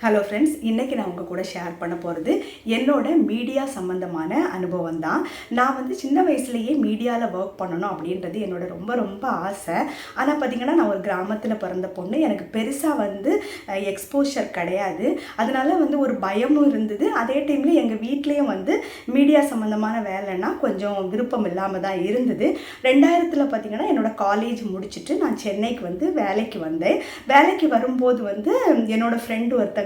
Hello friends இன்றைக்கி நான் உங்கள் கூட ஷேர் பண்ண போகிறது என்னோட மீடியா சம்மந்தமான அனுபவம் தான். நான் வந்து சின்ன வயசுலேயே மீடியாவில் ஒர்க் பண்ணணும் அப்படின்றது என்னோட ரொம்ப ரொம்ப ஆசை. ஆனால் பார்த்திங்கன்னா நான் ஒரு கிராமத்தில் பிறந்த பொண்ணு. எனக்கு பெருசாக வந்து எக்ஸ்போஷர் கிடையாது. அதனால் வந்து ஒரு பயமும் இருந்தது. அதே டைமில் எங்கள் வீட்லேயும் வந்து மீடியா சம்மந்தமான வேலைன்னா கொஞ்சம் விருப்பம் இல்லாமல் தான் இருந்தது. ரெண்டாயிரத்தில் பார்த்திங்கன்னா என்னோட காலேஜ் முடிச்சுட்டு நான் சென்னைக்கு வந்து வேலைக்கு வந்தேன். வேலைக்கு வரும்போது வந்து என்னோடய ஃப்ரெண்டு ஒருத்தங்க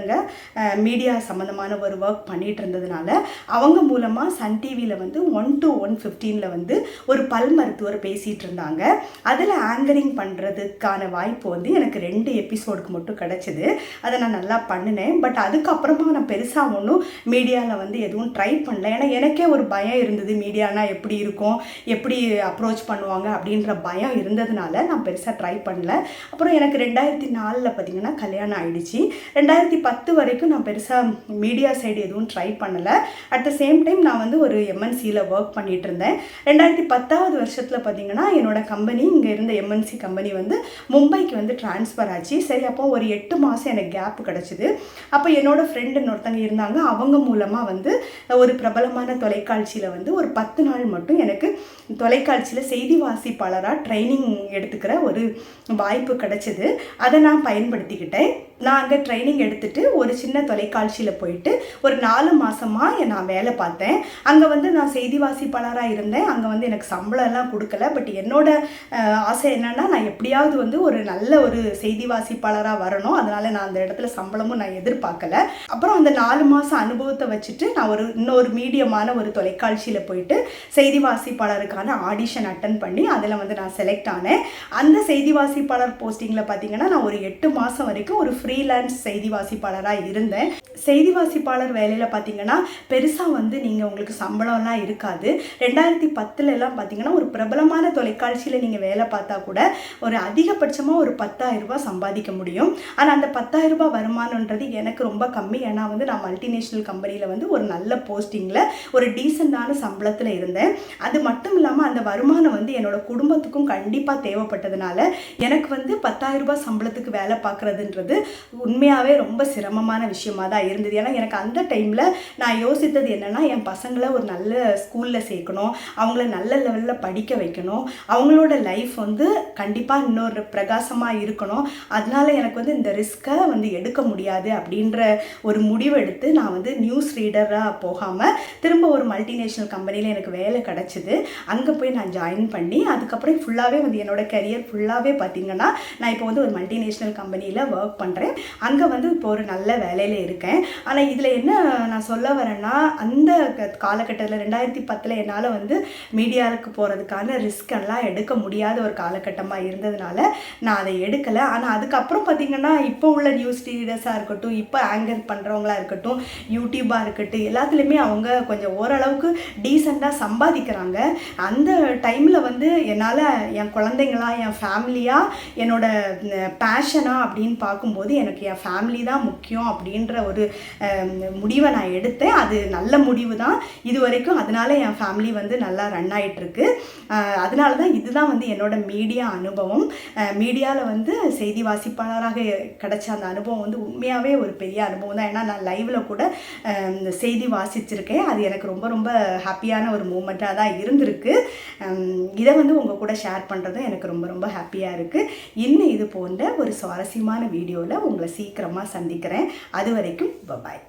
மீடியா சம்மந்தமான ஒரு ஒர்க் பண்ணிட்டு இருந்ததுனால அவங்க மூலமாக சன் டிவியில் வந்து ஒன் டு ஒன் ஃபிஃப்டீனில் வந்து ஒரு பல் மருத்துவர் பேசிகிட்டு இருந்தாங்க அதில் ஆங்கரிங் பண்ணுறதுக்கான வாய்ப்பு வந்து எனக்கு ரெண்டு எபிசோடுக்கு மட்டும் கிடச்சிது. அதை நான் நல்லா பண்ணினேன். பட் அதுக்கப்புறமா நான் பெருசாக ஒன்றும் மீடியாவில் வந்து எதுவும் ட்ரை பண்ணல. ஏன்னா எனக்கே ஒரு பயம் இருந்தது. மீடியானா எப்படி இருக்கும்? எப்படி அப்ரோச் பண்ணுவாங்க? அப்படின்ற பயம் இருந்ததுனால நான் பெருசாக ட்ரை பண்ணல. அப்புறம் எனக்கு ரெண்டாயிரத்தி நாலில் பார்த்தீங்கன்னா கல்யாணம் ஆயிடுச்சு. ரெண்டாயிரத்தி பத்து வரைக்கும் நான் பெருசாக மீடியா சைடு எதுவும் ட்ரை பண்ணலை. அட் த சேம் டைம் நான் வந்து ஒரு எம்என்சியில் ஒர்க் பண்ணிகிட்டு இருந்தேன். ரெண்டாயிரத்தி பத்தாவது வருஷத்தில் பார்த்தீங்கன்னா என்னோட கம்பெனி இங்கே இருந்த எம்என்சி கம்பெனி வந்து மும்பைக்கு வந்து ட்ரான்ஸ்ஃபர் ஆச்சு. சரி அப்போ ஒரு எட்டு மாதம் எனக்கு கேப் கிடச்சிது. அப்போ என்னோடய ஃப்ரெண்டு ஒருத்தங்க இருந்தாங்க. அவங்க மூலமாக வந்து ஒரு பிரபலமான தொலைக்காட்சியில் வந்து ஒரு பத்து நாள் மட்டும் எனக்கு தொலைக்காட்சியில் செய்தி வாசிப்பாளராக ட்ரைனிங் எடுத்துக்கிற ஒரு வாய்ப்பு கிடச்சிது. அதை நான் பயன்படுத்திக்கிட்டேன். நான் அங்கே ட்ரைனிங் எடுத்துட்டு ஒரு சின்ன தொலைக்காட்சியில் போயிட்டு ஒரு நாலு மாதமாக நான் வேலை பார்த்தேன். அங்கே வந்து நான் செய்தி வாசிப்பாளராக இருந்தேன். அங்கே வந்து எனக்கு சம்பளம்லாம் கொடுக்கல. பட் என்னோட ஆசை என்னென்னா நான் எப்படியாவது வந்து ஒரு நல்ல ஒரு செய்தி வாசிப்பாளராக வரணும். அதனால் நான் அந்த இடத்துல சம்பளமும் நான் எதிர்பார்க்கல. அப்புறம் அந்த நாலு மாதம் அனுபவத்தை வச்சுட்டு நான் ஒரு இன்னொரு மீடியமான ஒரு தொலைக்காட்சியில் போயிட்டு செய்தி வாசிப்பாளருக்கான ஆடிஷன் அட்டன் பண்ணி அதில் வந்து நான் செலக்ட் ஆனேன். அந்த செய்தி வாசிப்பாளர் போஸ்டிங்கில் பார்த்தீங்கன்னா நான் ஒரு எட்டு மாதம் வரைக்கும் ஒரு ஃப்ரீலான்ஸ் செய்தி வாசிப்பாளர் வாசிப்பாளராக இருந்தேன். செய்தி வாசிப்பாளர் வேலையில் பார்த்தீங்கன்னா பெருசாக வந்து நீங்கள் உங்களுக்கு சம்பளம்லாம் இருக்காது. ரெண்டாயிரத்தி பத்துல எல்லாம் பார்த்தீங்கன்னா ஒரு பிரபலமான தொலைக்காட்சியில் நீங்கள் வேலை பார்த்தா கூட ஒரு அதிகபட்சமாக ஒரு பத்தாயிரம் ரூபாய் சம்பாதிக்க முடியும். ஆனால் அந்த பத்தாயிரம் ரூபாய் வருமானன்றது எனக்கு ரொம்ப கம்மி. ஏன்னா வந்து நான் மல்டிநேஷ்னல் கம்பெனியில் வந்து ஒரு நல்ல போஸ்டிங்கில் ஒரு டீசெண்டான சம்பளத்தில் இருந்தேன். அது மட்டும் இல்லாமல் அந்த வருமானம் வந்து என்னோட குடும்பத்துக்கும் கண்டிப்பாக தேவைப்பட்டதுனால எனக்கு வந்து பத்தாயிரரூபா சம்பளத்துக்கு வேலை பார்க்குறதுன்றது உண்மையாகவே ரொம்ப சிரமமான விஷயமா தான் இருந்தது. ஏன்னா எனக்கு அந்த டைமில் நான் யோசித்தது என்னென்னா என் பசங்களை ஒரு நல்ல ஸ்கூலில் சேர்க்கணும். அவங்கள நல்ல லெவலில் படிக்க வைக்கணும். அவங்களோட லைஃப் வந்து கண்டிப்பாக இன்னொரு பிரகாசமாக இருக்கணும். அதனால எனக்கு வந்து இந்த ரிஸ்க்கை வந்து எடுக்க முடியாது அப்படின்ற ஒரு முடிவு எடுத்து நான் வந்து நியூஸ் ரீடராக போகாமல் திரும்ப ஒரு மல்டிநேஷ்னல் கம்பெனியில் எனக்கு வேலை கிடச்சிது. அங்கே போய் நான் ஜாயின் பண்ணி அதுக்கப்புறம் ஃபுல்லாகவே வந்து என்னோட கரியர் ஃபுல்லாகவே பார்த்தீங்கன்னா நான் இப்போ வந்து ஒரு மல்டிநேஷ்னல் கம்பெனியில் ஒர்க் பண்ணுறேன் அங்கே வந்து இப்போ ஒரு நல்ல வேலையில் இருக்கேன். ஆனால் இதில் என்ன நான் சொல்ல வரேன்னா அந்த க- காலகட்டத்தில் ரெண்டாயிரத்தி பத்தில் என்னால் வந்து மீடியாவுக்கு போகிறதுக்கான ரிஸ்க் எல்லாம் எடுக்க முடியாத ஒரு காலகட்டமாக இருந்ததுனால நான் அதை எடுக்கலை. ஆனால் அதுக்கப்புறம் பார்த்திங்கன்னா இப்போ உள்ள நியூஸ் ரீடர்ஸாக இருக்கட்டும் இப்போ ஆங்கர் பண்ணுறவங்களா இருக்கட்டும் யூடியூபாக இருக்கட்டும் எல்லாத்துலேயுமே அவங்க கொஞ்சம் ஓரளவுக்கு டீசெண்டாக சம்பாதிக்கிறாங்க. அந்த டைமில் வந்து என்னால் என் குழந்தைங்களா என் ஃபேமிலியாக என்னோட பேஷனாக அப்படின்னு பார்க்கும்போது எனக்கு என் ஃபேமிலி தான் முக்கியம். முக்கியம் அப்படின்ற ஒரு முடிவை நான் எடுத்தேன். அது நல்ல முடிவு தான். இது வரைக்கும் அதனால என் ஃபேமிலி வந்து நல்லா ரன் ஆயிட்டிருக்கு. அதனால தான் இதுதான் வந்து என்னோட மீடியா அனுபவம். மீடியாவில் வந்து செய்தி வாசிப்பாளராக கிடைச்ச அந்த அனுபவம் வந்து உண்மையாகவே ஒரு பெரிய அனுபவம் தான். ஏன்னா நான் லைவில் கூட செய்தி வாசிச்சிருக்கேன். அது எனக்கு ரொம்ப ரொம்ப ஹாப்பியான ஒரு மூமெண்ட்டாக தான் இருந்திருக்கு. இதை வந்து உங்கள் கூட ஷேர் பண்ணுறதும் எனக்கு ரொம்ப ரொம்ப ஹாப்பியாக இருக்குது இன்னும் இது போன்ற ஒரு சுவாரஸ்யமான வீடியோவில் உங்களை சீக்கிரமாக சந்திக்கிறேன். சந்திக்கிறேன் அது வரைக்கும் பபாய்